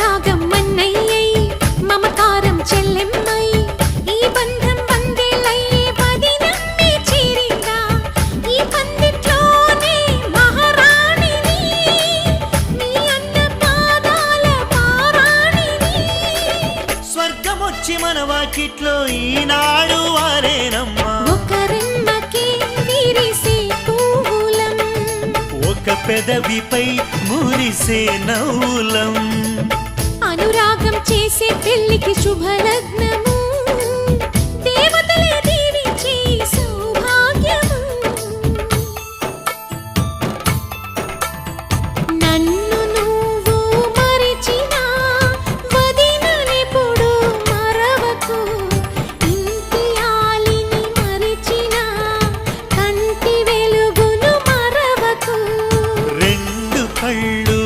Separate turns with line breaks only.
అనురాగం మన్నయ్యై మమకారం చెల్లెమ్మై. ఈ బంధం వందేళ్ళయ్యే పది నమ్మి చేరిందా? ఈ పందిట్లోనే మహారాణిని నీ అన్న పాదాల పారాణిని.
స్వర్గమొచ్చి మన వాకిట్లో ఈనాడు వారేనమ్మా.
విరిసే పువ్వులం
ఒక పెదవిపై మురిసే నవ్వులం. అనురాగం
చేసే పెళ్ళికి శుభలగ్నము. దేవతలే దీవించే సౌభాగ్యము. నన్ను నువ్వు మరిచిన వదినెప్పుడు మరవకు. ఇంటి ఆలిని మరిచిన కంటి వెలుగును మరవకు.
రెండు కళ్ళు